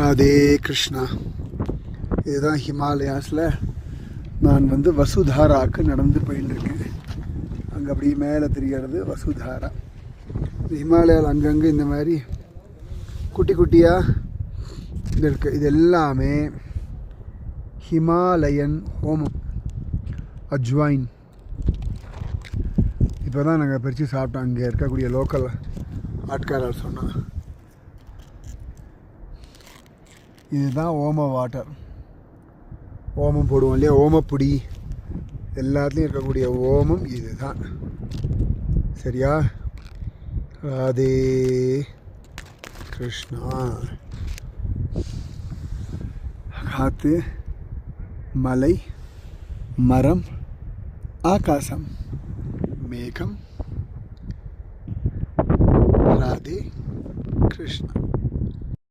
அதே கிருஷ்ணா. இதுதான் ஹிமாலயாஸில் நான் வந்து வசுதாராக்கு நடந்து போயிட்டுருக்கேன் அங்கே அப்படியே மேலே தெரிகிறது வசுதாரா. ஹிமாலயாவில் அங்கங்கே இந்த மாதிரி குட்டி குட்டியாக இது இருக்குது இது எல்லாமே ஹிமாலயன் ஹோமம். அஜ்வாயின் இப்போ தான் நாங்கள் பறித்து சாப்பிட்டோம். அங்கே இருக்கக்கூடிய லோக்கல் ஆட்காரர் சொன்னான் இதுதான் ஓம வாட்டர் ஓமம் போடுவோம் இல்லையா? ஓமப்பொடி. எல்லாத்துலேயும் இருக்கக்கூடிய ஓமம் இதுதான். சரியா? ராதே கிருஷ்ணா. காற்று மலை மரம் ஆகாசம் மேகம். ராதே கிருஷ்ணா.